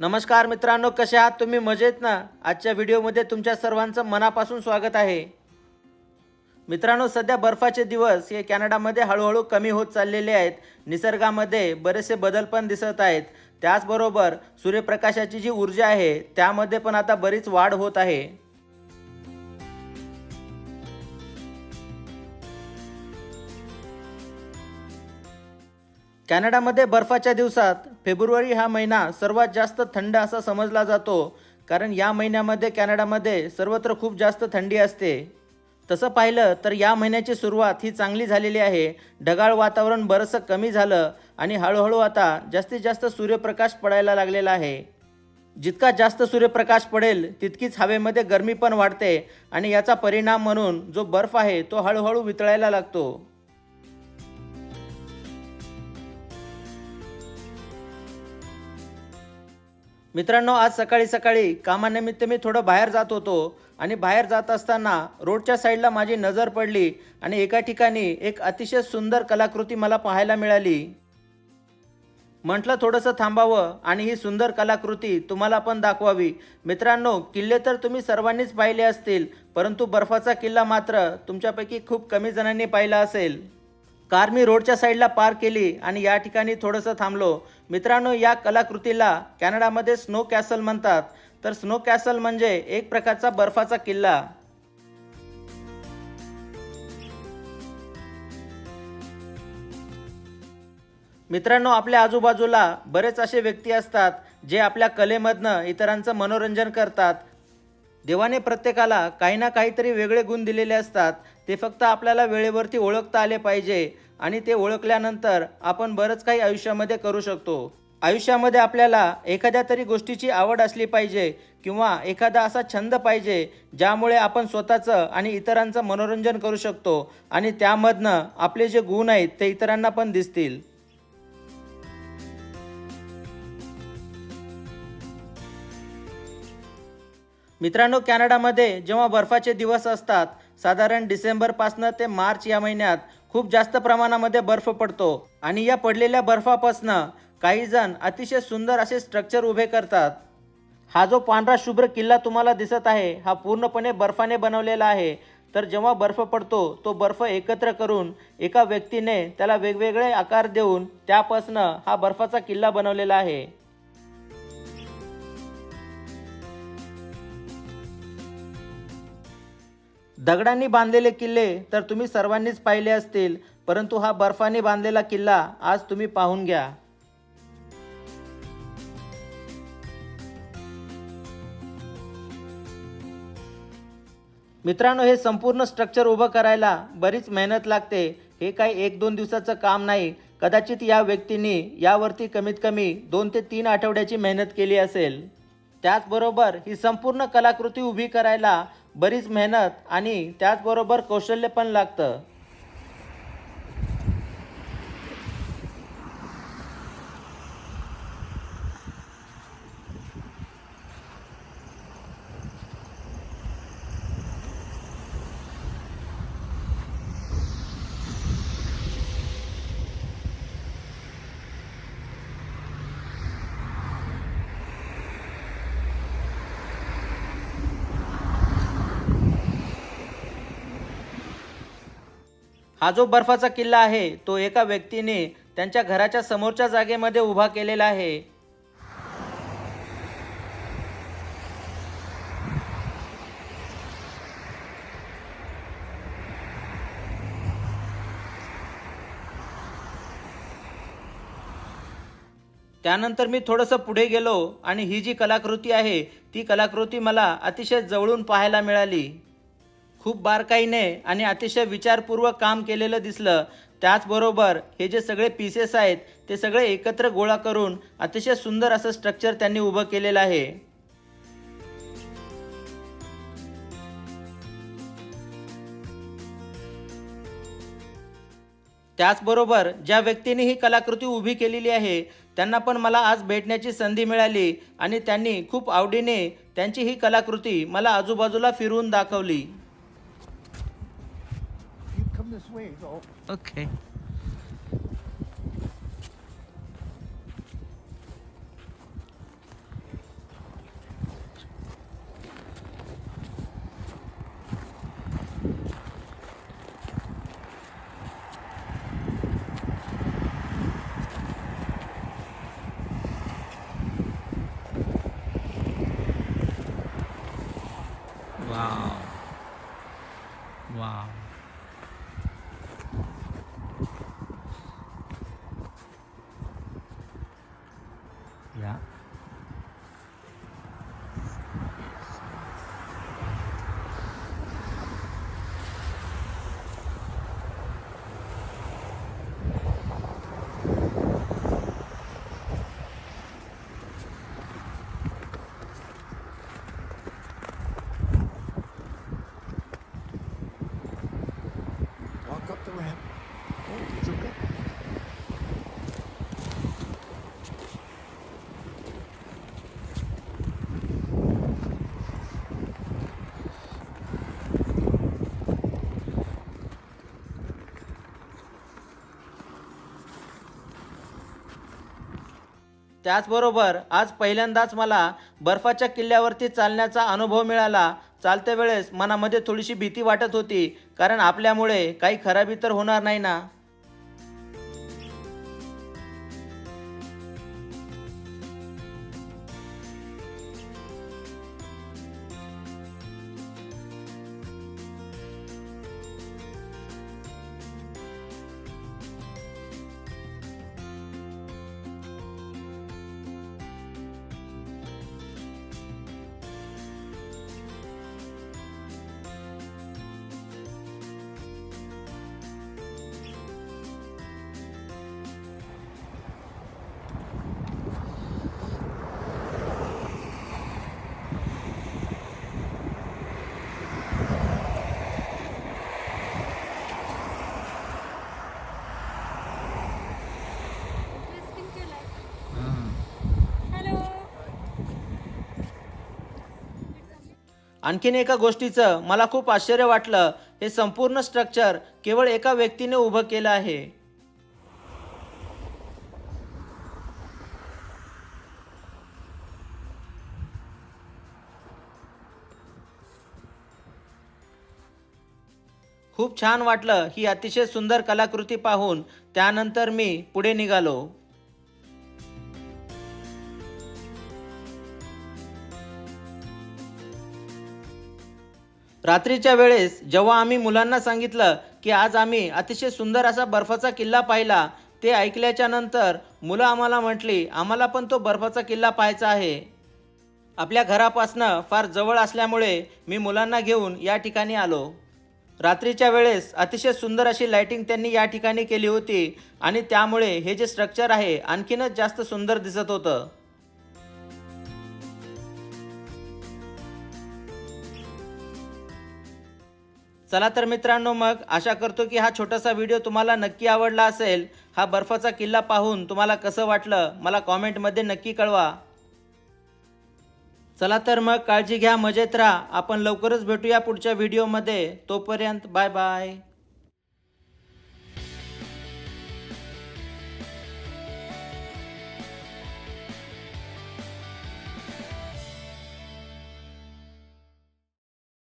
नमस्कार मित्रांनो कसे आहात तुम्ही? मजेत ना? आजच्या व्हिडिओमध्ये तुमच्या सर्वांचं मनापासून स्वागत आहे. मित्रांनो सध्या बर्फाचे दिवस हे कॅनडामध्ये हळूहळू कमी होत चाललेले आहेत. निसर्गामध्ये बरेचसे बदल पण दिसत आहेत. त्याचबरोबर सूर्यप्रकाशाची जी ऊर्जा आहे त्यामध्ये पण आता बरीच वाढ होत आहे. कॅनडामध्ये बर्फाच्या दिवसात फेब्रुवारी हा महिना सर्वात जास्त थंड असा समजला जातो कारण या महिन्यामध्ये कॅनडामध्ये सर्वत्र खूप जास्त थंडी असते. तसं पाहिलं तर या महिन्याची सुरुवात ही चांगली झालेली आहे. ढगाळ वातावरण बरंचसं कमी झालं आणि हळूहळू आता जास्तीत जास्त सूर्यप्रकाश पडायला लागलेला आहे. जितका जास्त सूर्यप्रकाश पडेल तितकीच हवेमध्ये गरमी पण वाढते आणि याचा परिणाम म्हणून जो बर्फ आहे तो हळूहळू वितळायला लागतो. मित्रांनो आज सकाळी सकाळी कामानिमित्त मी थोडं बाहेर जात होतो आणि बाहेर जात असताना रोडच्या साईडला माझी नजर पडली आणि एका ठिकाणी एक अतिशय सुंदर कलाकृती मला पाहायला मिळाली. म्हटलं थोडंसं थांबावं आणि ही सुंदर कलाकृती तुम्हाला पण दाखवावी. मित्रांनो किल्ले तर तुम्ही सर्वांनीच पाहिले असतील परंतु बर्फाचा किल्ला मात्र तुमच्यापैकी खूप कमी जणांनी पाहिला असेल. कार मी रोडच्या साईडला पार्क केली आणि या ठिकाणी थोडंसं थांबलो. मित्रांनो या कलाकृतीला कॅनडामध्ये स्नो कॅसल म्हणतात. तर स्नो कॅसल म्हणजे एक प्रकारचा बर्फाचा किल्ला. मित्रांनो आपल्या आजूबाजूला बरेच असे व्यक्ती असतात जे आपल्या कलेमधनं इतरांचं मनोरंजन करतात. देवाने प्रत्येकाला काही ना काहीतरी वेगळे गुण दिलेले असतात. ते फक्त आपल्याला वेळेवरती ओळखता आले पाहिजे आणि ते ओळखल्यानंतर आपण बरंच काही आयुष्यामध्ये करू शकतो. आयुष्यामध्ये आपल्याला एखाद्या तरी गोष्टीची आवड असली पाहिजे किंवा एखादा असा छंद पाहिजे ज्यामुळे आपण स्वतःचं आणि इतरांचं मनोरंजन करू शकतो आणि त्यामधनं आपले जे गुण आहेत ते इतरांना पण दिसतील. मित्रांनो कॅनडामध्ये जेव्हा बर्फाचे दिवस असतात साधारण डिसेंबरपासनं ते मार्च या महिन्यात खूप जास्त प्रमाणामध्ये बर्फ पडतो. आणि या पडलेल्या बर्फापासनं काही जण अतिशय सुंदर असे स्ट्रक्चर उभे करतात. हा जो पांढरा शुभ्र किल्ला तुम्हाला दिसत आहे हा पूर्णपणे बर्फाने बनवलेला आहे. तर जेव्हा बर्फ पडतो तो बर्फ एकत्र करून एका व्यक्तीने त्याला वेगवेगळे आकार देऊन त्यापासनं हा बर्फाचा किल्ला बनवलेला आहे. दगडांनी बांधलेले किल्ले तर तुम्ही सर्वांनीच पाहिले असतील परंतु हा बर्फाने बांधलेला किल्ला आज तुम्ही पाहून घ्या. मित्रांनो हे संपूर्ण स्ट्रक्चर उभं करायला बरीच मेहनत लागते. हे काही एक दोन दिवसाचं काम नाही. कदाचित या व्यक्तींनी यावरती कमीत कमी दोन ते तीन आठवड्याची मेहनत केली असेल. त्याचबरोबर ही संपूर्ण कलाकृती उभी करायला बरीच मेहनत आणि त्याचबरोबर कौशल्य पण लागतं. हा जो बर्फाचा किल्ला आहे तो एका व्यक्तीने त्यांच्या घराच्या समोरच्या जागेमध्ये उभा केलेला आहे. त्यानंतर मी थोडंसं पुढे गेलो आणि ही जी कलाकृती आहे ती कलाकृती मला अतिशय जवळून पाहायला मिळाली. खूप बारकाईने आणि अतिशय विचारपूर्वक काम केलेलं दिसलं. त्याचबरोबर हे जे सगळे पीसेस आहेत ते सगळे एकत्र गोळा करून अतिशय सुंदर असं स्ट्रक्चर त्यांनी उभं केलेलं आहे. त्याचबरोबर ज्या व्यक्तीने ही कलाकृती उभी केलेली आहे त्यांना पण मला आज भेटण्याची संधी मिळाली आणि त्यांनी खूप आवडीने त्यांची ही कलाकृती मला आजूबाजूला फिरवून दाखवली. This way, though. Okay. त्याचबरोबर आज पहिल्यांदाच मला बर्फाच्या किल्ल्यावरती चालण्याचा अनुभव मिळाला. चालत्या वेळेस मनामध्ये थोडीशी भीती वाटत होती कारण आपल्यामुळे काही खराबी तर होणार नाही ना? आणखीन एका गोष्टीचं मला खूप आश्चर्य वाटलं. हे संपूर्ण स्ट्रक्चर केवळ एका व्यक्तीने उभं केलं आहे. खूप छान वाटलं ही अतिशय सुंदर कलाकृती पाहून. त्यानंतर मी पुढे निघालो. रात्रीच्या वेळेस जेव्हा आम्ही मुलांना सांगितलं की आज आम्ही अतिशय सुंदर असा बर्फाचा किल्ला पाहिला ते ऐकल्याच्या नंतर मुलं आम्हाला म्हटली आम्हाला पण तो बर्फाचा किल्ला पाहायचा आहे. आपल्या घरापासनं फार जवळ असल्यामुळे मी मुलांना घेऊन या ठिकाणी आलो. रात्रीच्या वेळेस अतिशय सुंदर अशी लायटिंग त्यांनी या ठिकाणी केली होती आणि त्यामुळे हे जे स्ट्रक्चर आहे आणखीनच जास्त सुंदर दिसत होतं. चला तर मित्रांनो मग आशा करतो की हा छोटासा व्हिडिओ तुम्हाला नक्की आवडला असेल. हा बर्फाचा किल्ला पाहून तुम्हाला कसं वाटलं मला कॉमेंटमध्ये नक्की कळवा. चला तर मग काळजी घ्या मजेत राहा. आपण लवकरच भेटूया पुढच्या व्हिडिओमध्ये. तोपर्यंत बाय बाय.